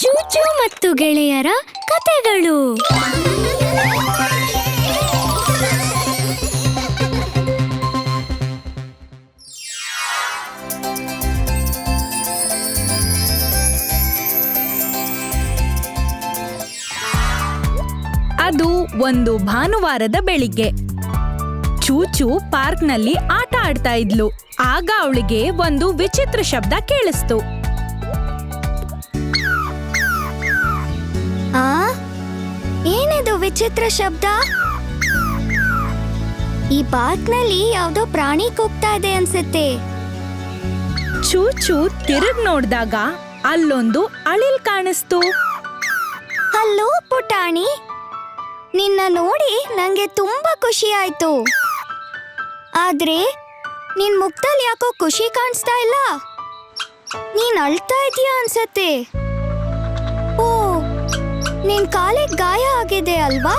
ಚೂಚು ಮತ್ತು ಗೆಳೆಯರ ಕತೆಗಳು. ಅದು ಒಂದು ಭಾನುವಾರದ ಬೆಳಿಗ್ಗೆ. ಚೂಚು ಪಾರ್ಕ್ನಲ್ಲಿ ಆಟ ಆಡ್ತಾ ಇದ್ಲು. ಆಗ ಅವಳಿಗೆ ಒಂದು ವಿಚಿತ್ರ ಶಬ್ದ ಕೇಳಿಸ್ತು. ಆ? ಏನಿದು ವಿಚಿತ್ರ ಶಬ್ದ? ಈ ಪಾರ್ಕ್ನಲ್ಲಿ ಯಾವ್ದೋ ಪ್ರಾಣಿ ಕೂಗ್ತಾ ಇದೆ ಅನ್ಸುತ್ತೆ. ಚೂಚು ತಿರುಗ್ ನೋಡ್ದಾಗ ಅಲ್ಲೊಂದು ಅಳಿಲ್ ಕಾಣಿಸ್ತು. ಹಲೋ ಪುಟಾಣಿ. ನಿನ್ನ ನೋಡಿ ನಂಗೆ ತುಂಬಾ ಖುಷಿ ಆಯ್ತು. ಆದ್ರೆ ನಿನ್ ಮುಖದಲ್ಲಿ ಯಾಕೋ ಖುಷಿ ಕಾಣಿಸ್ತಾ ಇಲ್ಲ? ನೀನ್ ಅಳ್ತಾ ಇದೀಯ ಅನ್ಸತ್ತೆ. ನಿನ್ ಕಾಲಿಗೆ ಗಾಯ ಆಗಿದೆ ಅಲ್ವಾ?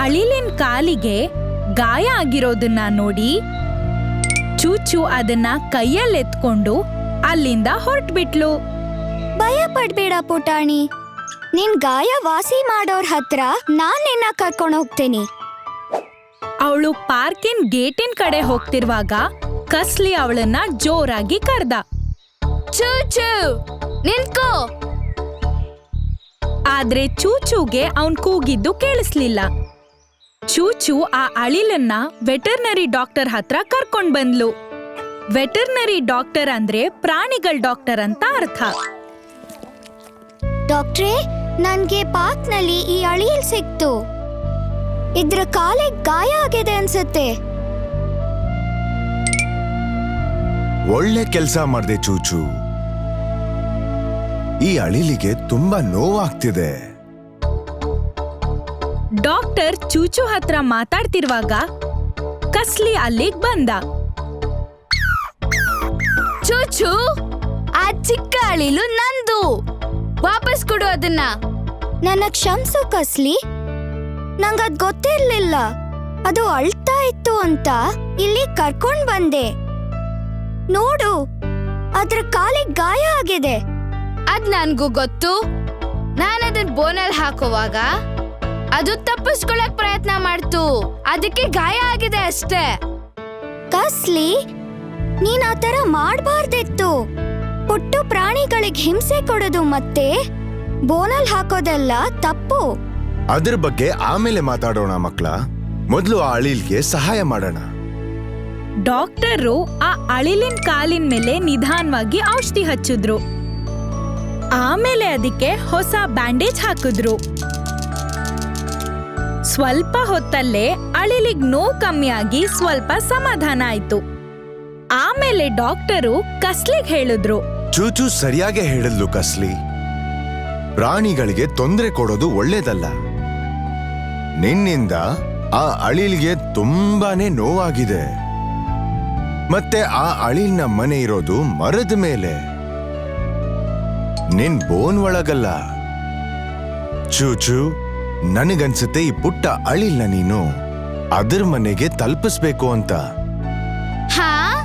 ಅಳಿಲಿನ ಕಾಲಿಗೆ ಗಾಯ ಆಗಿರೋದನ್ನ ನೋಡಿ ಚೂಚು ಅದನ್ನ ಕೈಯಲ್ಲೆತ್ಕೊಂಡು ಅಲ್ಲಿಂದ ಹೊರಟ್ಬಿಟ್ಲು. ಭಯ ಪಡ್ಬೇಡ ಪುಟಾಣಿ. ನಿನ್ ಗಾಯ ವಾಸಿ ಮಾಡೋರ್ ಹತ್ರ ನಾನ್ ನಿನ್ನ ಕರ್ಕೊಂಡು ಹೋಗ್ತೀನಿ. ಅವಳು ಪಾರ್ಕಿನ್ ಗೇಟಿನ ಕಡೆ ಹೋಗ್ತಿರುವಾಗ ಕಸ್ಲಿ ಅವಳನ್ನ ಜೋರಾಗಿ ಕರ್ದ. ಚೂಚು ನಿನ್ಕೋ ಆದ್ರೆ ಚೂಚೂಗೆ ಅವನ್ ಕೂಗಿದ್ದು ಕೇಳಿಸ್ಲಿಲ್ಲ. ಚೂಚು ಆ ಅಳಿಲನ್ನ ವೆಟರ್ನರಿ ಡಾಕ್ಟರ್ ಹತ್ರ ಕರ್ಕೊಂಡ್ ಬಂದ್ಲು. ವೆಟರ್ನರಿ ಡಾಕ್ಟರ್ ಅಂದ್ರೆ ಪ್ರಾಣಿಗಳ ಡಾಕ್ಟರ್ ಅಂತ ಅರ್ಥ. ಡಾಕ್ಟ್ರೇ ನನ್ಗೆ ಪಾರ್ಕ್ನಲ್ಲಿ ಈ ಅಳಿಲ್ ಸಿಕ್ತು. ಇದ್ರ ಕಾಲಿಗೆ ಗಾಯ ಆಗಿದೆ ಅನ್ಸುತ್ತೆ. ಒಳ್ಳೆ ಕೆಲಸ ಮಾಡಿದೆ ಚೂಚು. ಈ ಅಳಿಲಿಗೆ ತುಂಬಾ ನೋವಾಗ್ತಿದೆ. ಡಾಕ್ಟರ್ ಚೂಚು ಹತ್ರ ಮಾತಾಡ್ತಿರುವಾಗ ಕಸ್ಲಿ ಅಲ್ಲಿಗ್ ಬಂದ. ಚೂಚು ಆ ಚಿಕ್ಕ ಅಳಿಲು ನಂದು. ವಾಪಸ್ ಕೊಡು ಅದನ್ನ. ನನ್ನ ಕ್ಷಮಿಸು ಕಸ್ಲಿ. ನಂಗದ್ ಗೊತ್ತಿರ್ಲಿಲ್ಲ ಅದು ಅಳ್ತಾ ಇತ್ತು ಅಂತ ಇಲ್ಲಿ ಕರ್ಕೊಂಡ್ ಬಂದೆ. ನೋಡು ಅದ್ರ ಕಾಲಿಗೆ ಗಾಯ ಆಗಿದೆ. ಅದ್ ನನ್ಗೂ ಗೊತ್ತು. ನಾನು ಅದನ್ ಬೋನಲ್ಲಿ ಹಾಕುವಾಗ ಅದು ತಪ್ಪಿಸ್ಕೊಳಕ್ ಪ್ರಯತ್ನ ಮಾಡ್ತು. ಅದಕ್ಕೆ ಗಾಯ ಆಗಿದೆ ಅಷ್ಟೇ. ಕಸ್ಲಿ ನೀನ್ ಆ ತರ ಮಾಡಬಾರ್ದಿತ್ತು. ಪುಟ್ಟು ಪ್ರಾಣಿಗಳಿಗೆ ಹಿಂಸೆ ಕೊಡೋದು ಮತ್ತೆ ಬೋನಲ್ ಹಾಕೋದೆಲ್ಲ ತಪ್ಪು. ಅದ್ರ ಬಗ್ಗೆ ಆಮೇಲೆ ಮಾತಾಡೋಣ ಮಕ್ಕಳ ಮೊದಲು ಆ ಅಳಿಲ್ಗೆ ಸಹಾಯ ಮಾಡೋಣ. ಡಾಕ್ಟರು ಆ ಅಳಿಲಿನ ಕಾಲಿನ ಮೇಲೆ ನಿಧಾನವಾಗಿ ಔಷಧಿ ಹಚ್ಚಿದ್ರು. ಆಮೇಲೆ ಅದಕ್ಕೆ ಹೊಸ ಬ್ಯಾಂಡೇಜ್ ಹಾಕಿದ್ರು. ಸ್ವಲ್ಪ ಹೊತ್ತಲ್ಲೇ ಅಳಿಲಿಗ್ ನೋವು ಕಮ್ಮಿಯಾಗಿ ಸ್ವಲ್ಪ ಸಮಾಧಾನ ಆಯ್ತು. ಆಮೇಲೆ ಡಾಕ್ಟರು ಕಸ್ಲಿಗ್ ಹೇಳಿದ್ರು. ಚೂಚು ಸರಿಯಾಗಿ ಹೇಳಿದ್ಲು ಕಸ್ಲಿ. ಪ್ರಾಣಿಗಳಿಗೆ ತೊಂದರೆ ಕೊಡೋದು ಒಳ್ಳೇದಲ್ಲ. ನಿನ್ನಿಂದ ಆ ಅಳಿಲ್ಗೆ ತುಂಬಾನೇ ನೋವಾಗಿದೆ. ಮತ್ತೆ ಆ ಅಳಿಲ್ನ ಮನೆ ಇರೋದು ಮರದ ಮೇಲೆ. ನಿನ್ ಬೋನ್ ಒಳಗಲ್ಲ. ಚೂಚು ನನಗನ್ಸುತ್ತೆ ಈ ಪುಟ್ಟ ಅಳಿಲ್ಲ ನೀನು. ಅದ್ರ ಮನೆಗೆ ತಲುಪಿಸ್ಬೇಕು ಅಂತ. ಹಾ?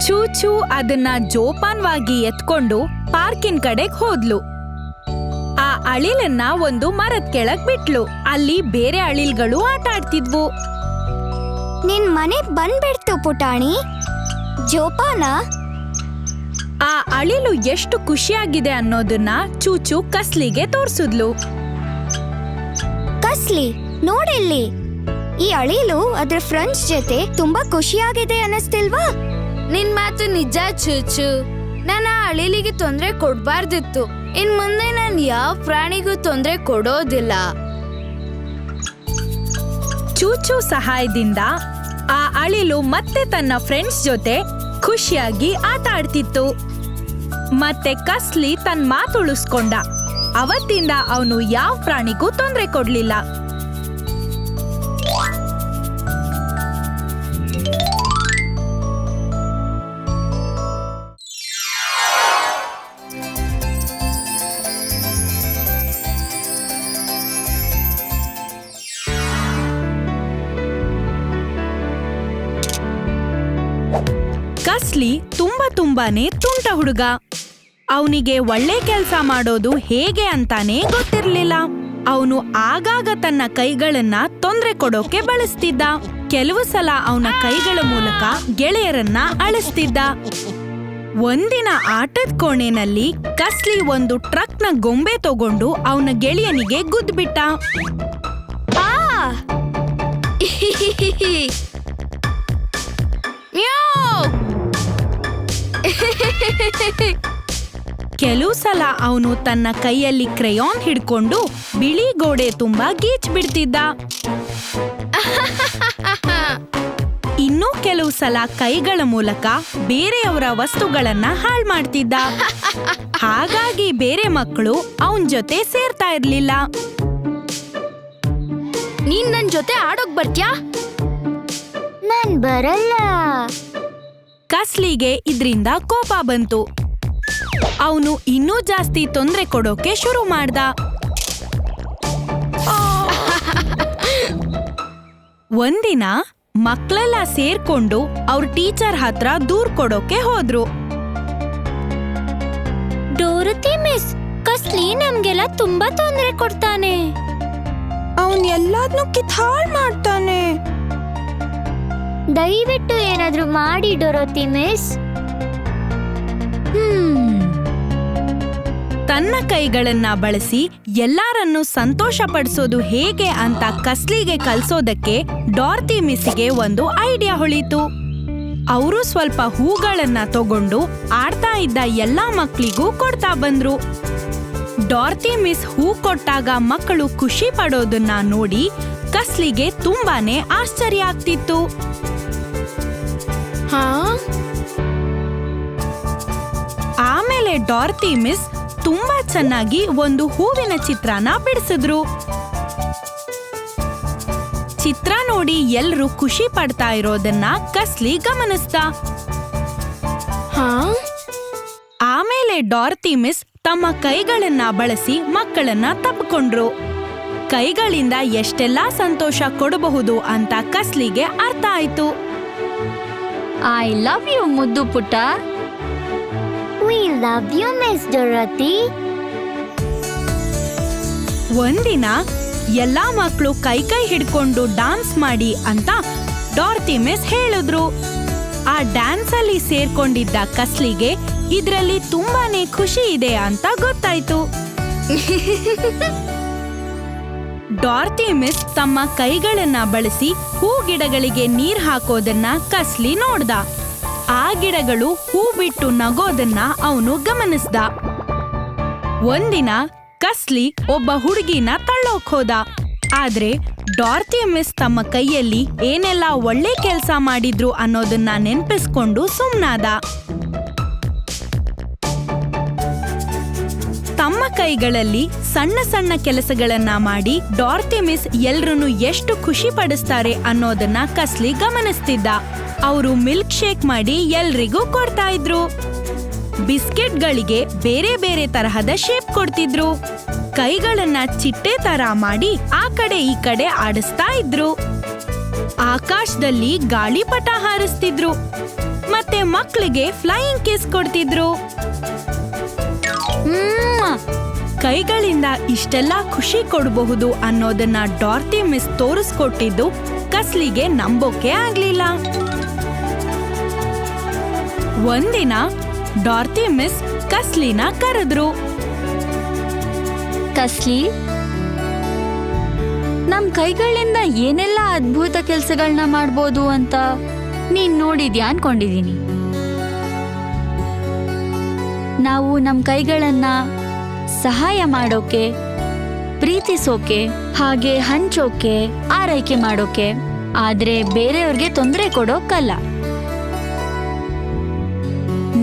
ಚೂಚು ಅದನ್ನ ಜೋಪಾನ್ವಾಗಿ ಎತ್ಕೊಂಡು ಪಾರ್ಕಿನ್ ಕಡೆಗ್ ಹೋದ್ಲು. ಆ ಅಳಿಲನ್ನ ಒಂದು ಮರದ ಕೆಳಗ್ ಬಿಟ್ಲು. ಅಲ್ಲಿ ಬೇರೆ ಅಳಿಲ್ಗಳು ಆಟ ಆಡ್ತಿದ್ವು. ನಿನ್ ಮನೆಗ್ ಬಂದ್ಬಿಡ್ತು ಪುಟಾಣಿ. ಜೋಪಾನ? ಆ ಅಳಿಲು ಎಷ್ಟು ಖುಷಿಯಾಗಿದೆ ಅನ್ನೋದನ್ನ ಚೂಚು ಕಸ್ಲಿಗೆ ತೋರಿಸಿದ್ಲು. ಕಸ್ಲಿ ನೋಡಿಲ್ಲಿ. ಈ ಅಳಿಲು ಅದ್ರ ಫ್ರೆಂಡ್ಸ್ ಜೊತೆ ತುಂಬಾ ಖುಷಿಯಾಗಿದೆ ಅನಿಸ್ತಿಲ್ವಾ ನಿನ್ ಮಾತು ನಿಜ ಚೂಚು. ನಾನು ಆ ಅಳಿಲಿಗೆ ತೊಂದ್ರೆ ಕೊಡ್ಬಾರ್ದಿತ್ತು. ಇನ್ ಮುಂದೆ ನಾನ್ ಯಾವ ಪ್ರಾಣಿಗೂ ತೊಂದ್ರೆ ಕೊಡೋದಿಲ್ಲ. ಚೂಚು ಸಹಾಯದಿಂದ ಆ ಅಳಿಲು ಮತ್ತೆ ತನ್ನ ಫ್ರೆಂಡ್ಸ್ ಜೊತೆ ಖುಷಿಯಾಗಿ ಆಟ ಆಡ್ತಿತ್ತು. ಮತ್ತೆ ಕಸ್ಲಿ ತನ್ನ ಮಾತುಳಿಸ್ಕೊಂಡ. ಅವತ್ತಿಂದ ಅವನು ಯಾವ ಪ್ರಾಣಿಗೂ ತೊಂದರೆ ಕೊಡ್ಲಿಲ್ಲ. ಕಸ್ಲಿ ತುಂಬಾ ತುಂಬಾನೇ ತುಂಟ ಹುಡುಗ. ಅವನಿಗೆ ಒಳ್ಳೆ ಕೆಲಸ ಮಾಡೋದು ಹೇಗೆ ಅಂತಾನೇ ಗೊತ್ತಿರ್ಲಿಲ್ಲ. ಅವನು ಆಗಾಗ ತನ್ನ ಕೈಗಳನ್ನ ತೊಂದರೆ ಕೊಡೋಕೆ ಬಳಸ್ತಿದ್ದ. ಕೆಲವು ಸಲ ಅವನ ಕೈಗಳ ಮೂಲಕ ಗೆಳೆಯರನ್ನ ಅಳಿಸ್ತಿದ್ದ. ಒಂದಿನ ಆಟದ ಕೋಣೆನಲ್ಲಿ ಕಸ್ಲಿ ಒಂದು ಟ್ರಕ್ನ ಗೊಂಬೆ ತಗೊಂಡು ಅವನ ಗೆಳೆಯನಿಗೆ ಗುದ್ಬಿಟ್ಟ. ಕೆಲವು ಸಲ ಅವನು ತನ್ನ ಕೈಯಲ್ಲಿ ಕ್ರೆಯೋನ್ ಹಿಡ್ಕೊಂಡು ಬಿಳಿ ಗೋಡೆ ತುಂಬಾ ಗೀಚ್ ಬಿಡ್ತಿದ್ದ. ಇನ್ನೂ ಕೆಲವು ಸಲ ಕೈಗಳ ಮೂಲಕ ಬೇರೆಯವರ ವಸ್ತುಗಳನ್ನ ಹಾಳ್ ಮಾಡ್ತಿದ್ದ. ಹಾಗಾಗಿ ಬೇರೆ ಮಕ್ಕಳು ಅವನ್ ಜೊತೆ ಸೇರ್ತಾ ಇರ್ಲಿಲ್ಲ. ನೀನ್ ನನ್ ಜೊತೆ ಆಡೋಕ್ ಬರ್ತ್ಯಾ? ನಾನ್ ಬರಲ್ಲ. ಕಸ್ಲಿಗೆ ಇದ್ರಿಂದ ಕೋಪ ಬಂತು. ಅವನು ಇನ್ನೂ ಜಾಸ್ತಿ ತೊಂದರೆ ಕೊಡೋಕೆ ಶುರು ಮಾಡ್ದ. ಒಂದಿನ ಮಕ್ಕಳೆಲ್ಲ ಸೇರ್ಕೊಂಡು ಅವ್ರ ಟೀಚರ್ ಹತ್ರ ದೂರ್ ಕೊಡೋಕೆ ಹೋದ್ರು. Dorothy miss. ಕಸ್ಲಿ ನಮ್ಗೆಲ್ಲ ತುಂಬಾ ತೊಂದರೆ ಕೊಡ್ತಾನೆ. ಅವನ್ ಎಲ್ಲಾದ್ನೂ ಕಿತ್ಹಾಳ್ ಮಾಡ್ತಾನೆ. ದಯವಿಟ್ಟು ಏನಾದರೂ ಮಾಡಿ, ಡೊರೋತಿ ಮಿಸ್. ತನ್ನ ಕೈಗಳನ್ನ ಬಳಸಿ ಎಲ್ಲಾರನ್ನು ಸಂತೋಷ ಪಡಿಸೋದು ಹೇಗೆ ಅಂತ ಕಸ್ಲಿಗೆ ಕಲ್ಸೋದಕ್ಕೆ ಡಾರ್ತಿ ಮಿಸ್ಗೆ ಒಂದು ಐಡಿಯಾ ಹೊಳಿತು. ಅವರು ಸ್ವಲ್ಪ ಹೂಗಳನ್ನ ತಗೊಂಡು ಆಡ್ತಾ ಇದ್ದ ಎಲ್ಲಾ ಮಕ್ಕಳಿಗೂ ಕೊಡ್ತಾ ಬಂದ್ರು. ಡಾರ್ತಿ ಮಿಸ್ ಹೂ ಕೊಟ್ಟಾಗ ಮಕ್ಕಳು ಖುಷಿ ಪಡೋದನ್ನ ನೋಡಿ ಕಸ್ಲಿಗೆ ತುಂಬಾನೇ ಆಶ್ಚರ್ಯ ಆಗ್ತಿತ್ತು. ಹಾ? ಆಮೇಲೆ ಡಾರ್ತಿ ಮಿಸ್ ತುಂಬಾ ಚೆನ್ನಾಗಿ ಒಂದು ಹೂವಿನ ಚಿತ್ರನ ಬಿಡಿಸಿದ್ರು. ಚಿತ್ರ ನೋಡಿ ಎಲ್ರು ಖುಷಿ ಪಡ್ತಾ ಇರೋದನ್ನ ಕಸ್ಲಿ ಗಮನಿಸ್ತಾ. ಆಮೇಲೆ ಡಾರ್ತಿ ಮಿಸ್ ತಮ್ಮ ಕೈಗಳನ್ನ ಬಳಸಿ ಮಕ್ಕಳನ್ನ ತಪ್ಪಿಕೊಂಡ್ರು ಕೈಗಳಿಂದ ಎಷ್ಟೆಲ್ಲಾ ಸಂತೋಷ ಕೊಡಬಹುದು ಅಂತ ಕಸ್ಲಿಗೆ ಅರ್ಥ ಆಯ್ತು. ಐ ಲವ್ ಯು ಮುದ್ದು ಪುಟ್ಟ. We love you miss Dorothy ಒಂದಿನ ಎಲ್ಲಾ ಮಕ್ಕಳು ಕೈ ಕೈ ಹಿಡ್ಕೊಂಡು ಡ್ಯಾನ್ಸ್ ಮಾಡಿ ಅಂತ ಡಾರ್ತಿ ಮಿಸ್ ಹೇಳಿದ್ರು. ಆ ಡ್ಯಾನ್ಸ್ ಅಲ್ಲಿ ಸೇರ್ಕೊಂಡಿದ್ದ ಕಸ್ಲಿಗೆ ಇದ್ರಲ್ಲಿ ತುಂಬಾನೇ ಖುಷಿ ಇದೆ ಅಂತ ಗೊತ್ತಾಯ್ತು. ಡಾರ್ತಿ ಮಿಸ್ ತಮ್ಮ ಕೈಗಳನ್ನ ಬಳಸಿ ಹೂ ಗಿಡಗಳಿಗೆ ನೀರ್ ಹಾಕೋದನ್ನ ಕಸ್ಲಿ ನೋಡ್ದ. ಆ ಗಿಡಗಳು ಹೂ ಬಿಟ್ಟು ನಗೋದನ್ನ ಅವನು ಗಮನಿಸ್ದ. ಒಂದಿನ ಕಸ್ಲಿ ಒಬ್ಬ ಹುಡುಗಿನ ತಳ್ಳೋಕ್ ಹೋದ. ಆದ್ರೆ ಡಾರ್ತಿ ಮಿಸ್ ತಮ್ಮ ಕೈಯಲ್ಲಿ ಏನೆಲ್ಲ ಒಳ್ಳೆ ಕೆಲ್ಸ ಮಾಡಿದ್ರು ಅನ್ನೋದನ್ನ ನೆನ್ಪಿಸ್ಕೊಂಡು ಸುಮ್ನಾದ. ತಮ್ಮ ಕೈಗಳಲ್ಲಿ ಸಣ್ಣ ಸಣ್ಣ ಕೆಲಸಗಳನ್ನ ಮಾಡಿ ಡಾರ್ತಿ ಮಿಸ್ ಎಲ್ರನ್ನು ಎಷ್ಟು ಖುಷಿ ಪಡಿಸ್ತಾರೆ ಅನ್ನೋದನ್ನ ಕಸ್ಲಿ ಗಮನಿಸ್ತಿದ್ದ. ಅವರು ಮಿಲ್ಕ್ ಶೇಕ್ ಮಾಡಿ ಎಲ್ರಿಗೂ ಕೊಡ್ತಾ ಇದ್ರು. ಬಿಸ್ಕೆಟ್ಗಳಿಗೆ ಬೇರೆ ಬೇರೆ ತರಹದ ಶೇಪ್ ಕೊಡ್ತಿದ್ರು. ಕೈಗಳನ್ನ ಚಿಟ್ಟೆ ತರ ಮಾಡಿ ಆ ಕಡೆ ಈ ಕಡೆ ಆಡಿಸ್ತಾ ಇದ್ರು. ಆಕಾಶದಲ್ಲಿ ಗಾಳಿಪಟ ಹಾರಿಸ್ತಿದ್ರು. ಮತ್ತೆ ಮಕ್ಕಳಿಗೆ ಫ್ಲೈಯಿಂಗ್ ಕಿಸ್ ಕೊಡ್ತಿದ್ರು. ಕೈಗಳಿಂದ ಇಷ್ಟೆಲ್ಲ ಖುಷಿ ಕೊಡಬಹುದು ಅನ್ನೋದನ್ನ ಡಾರ್ತಿ ಮಿಸ್ ತೋರಿಸ್ಕೊಟ್ಟಿದ್ದು ಕಸ್ಲಿಗೆ ನಂಬೋಕೆ ಆಗ್ಲಿಲ್ಲ. ಒಂದಿನ ಡಾರ್ತಿ ಮಿಸ್ ಕಸ್ಲಿನ ಕರೆದ್ರು. ಕಸ್ಲಿ, ನಮ್ ಕೈಗಳಿಂದ ಏನೆಲ್ಲ ಅದ್ಭುತ ಕೆಲ್ಸಗಳನ್ನ ಮಾಡ್ಬೋದು ಅಂತ ನೀನ್ ನೋಡಿದ್ಯಾ ಅನ್ಕೊಂಡಿದೀನಿ. ನಾವು ನಮ್ ಕೈಗಳನ್ನ ಸಹಾಯ ಮಾಡೋಕೆ, ಪ್ರೀತಿಸೋಕೆ, ಹಾಗೆ ಹಂಚೋಕೆ, ಆರೈಕೆ ಮಾಡೋಕೆ. ಆದ್ರೆ ಬೇರೆಯವ್ರಿಗೆ ತೊಂದರೆ ಕೊಡೋಕ್ಕಲ್ಲ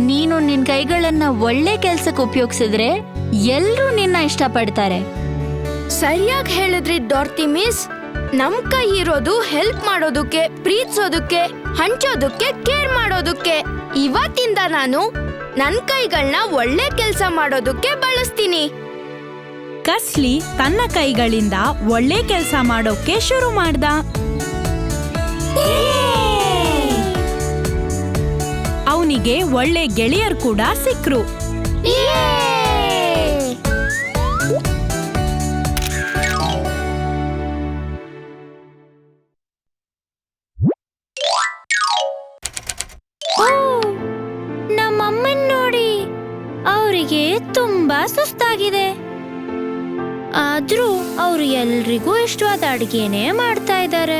ನೀನು ನಿನ್ ಕೈಗಳನ್ನ ಒಳ್ಳೆ ಕೆಲ್ಸಕ್ಕೆ ಉಪಯೋಗಿಸಿದ್ರೆ ಎಲ್ರೂ ನಿನ್ನ ಇಷ್ಟಪಡ್ತಾರೆ. ಸರಿಯಾಗಿ ಹೇಳಿದ್ರಿ ಡಾರ್ತಿ ಮಿಸ್. ನಮ್ ಕೈ ಇರೋದು ಹೆಲ್ಪ್ ಮಾಡೋದಕ್ಕೆ, ಪ್ರೀತಿಸೋದಕ್ಕೆ, ಹಂಚೋದಕ್ಕೆ, ಕೇರ್ ಮಾಡೋದಕ್ಕೆ. ಇವತ್ತಿಂದ ನಾನು ನನ್ ಕೈಗಳನ್ನ ಒಳ್ಳೆ ಕೆಲಸ ಮಾಡೋದಕ್ಕೆ ಬಳಸ್ತೀನಿ ಕಸ್ಲಿ ತನ್ನ ಕೈಗಳಿಂದ ಒಳ್ಳೆ ಕೆಲಸ ಮಾಡೋಕೆ ಶುರು ಮಾಡ್ದ. ಅವನಿಗೆ ಒಳ್ಳೆ ಗೆಳೆಯರ್ ಕೂಡ ಸಿಕ್ರು. ಅವರಿಗೆ ತುಂಬಾ ಸುಸ್ತಾಗಿದೆ. ಆದ್ರೂ ಅವ್ರು ಎಲ್ರಿಗೂ ಇಷ್ಟವಾದ ಅಡ್ಗೆನೇ ಮಾಡ್ತಾ ಇದ್ದಾರೆ.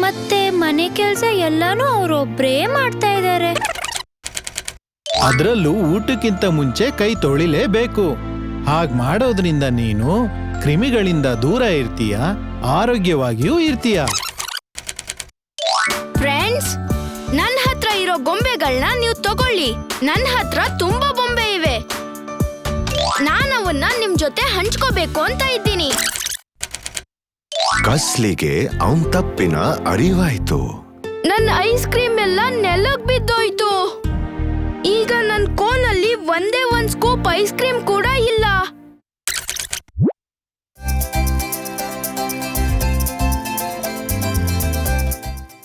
ಮತ್ತೆ ಮನೆ ಕೆಲಸ ಎಲ್ಲಾನು ಅವ್ರೊಬ್ರೇ ಮಾಡ್ತಾ ಇದ್ದಾರೆ. ಅದರಲ್ಲೂ ಊಟಕ್ಕಿಂತ ಮುಂಚೆ ಕೈ ತೊಳಿಲೇಬೇಕು. ಹಾಗ್ ಮಾಡೋದ್ರಿಂದ ನೀನು ಕ್ರಿಮಿಗಳಿಂದ ದೂರ ಇರ್ತೀಯ? ಆರೋಗ್ಯವಾಗಿಯೂ ಇರ್ತೀಯ? ಫ್ರೆಂಡ್ಸ್ ನನ್ನ ಹತ್ರ ಇರೋ ಗೊಂಬೆಗಳನ್ನ ನೀವು ತಗೊಳ್ಳಿ. ನನ್ನ ಹತ್ರ ತುಂಬಾ ನಾನು ಅವನ್ನ ನಿಮ್ ಜೊತೆ ಹಂಚ್ಕೋಬೇಕು ಅಂತ ಇದ್ದೀನಿ. ಕಸ್ಲಿಗೆ ಅವನ್ ತಪ್ಪಿನ ಅರಿವಾಯ್ತು. ನನ್ನ ಐಸ್ ಕ್ರೀಮ್ ಎಲ್ಲ ನೆಲಕ್ ಬಿದ್ದೋಯ್ತು. ಈಗ ನನ್ ಕೋನಲ್ಲಿ ಒಂದೇ ಒಂದ್ ಸ್ಕೂಪ್ ಐಸ್ ಕ್ರೀಮ್ ಕೂಡ ಇಲ್ಲ.